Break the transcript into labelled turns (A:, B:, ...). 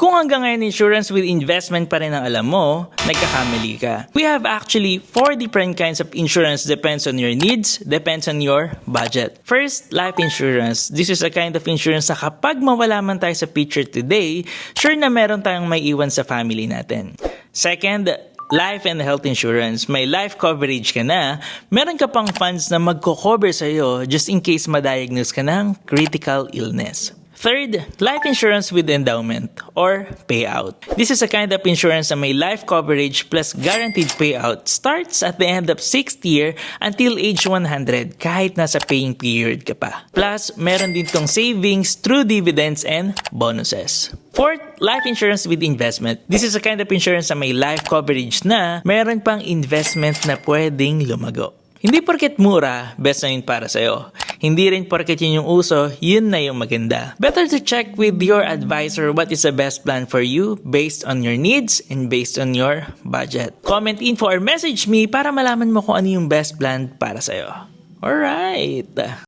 A: Kung hanggang ngayon insurance with investment pa rin ang alam mo, nagkakamali ka. We have actually four different kinds of insurance depends on your needs, depends on your budget. First, life insurance. This is a kind of insurance na kapag mawala man tayo sa picture today, sure na meron tayong may iwan sa family natin. Second, life and health insurance. May life coverage ka na, meron ka pang funds na magko-cover sa'yo just in case ma-diagnose ka ng critical illness. Third, life insurance with endowment or payout. This is a kind of insurance na may life coverage plus guaranteed payout starts at the end of 6th year until age 100 kahit nasa paying period ka pa. Plus, meron din tong savings through dividends and bonuses. Fourth, life insurance with investment. This is a kind of insurance na may life coverage na meron pang investment na pwedeng lumago. Hindi porket mura, best na yun para sa'yo. Hindi rin porket yun yung uso, yun na yung maganda. Better to check with your advisor what is the best plan for you based on your needs and based on your budget. Comment info or message me para malaman mo kung ano yung best plan para sa'yo. Alright!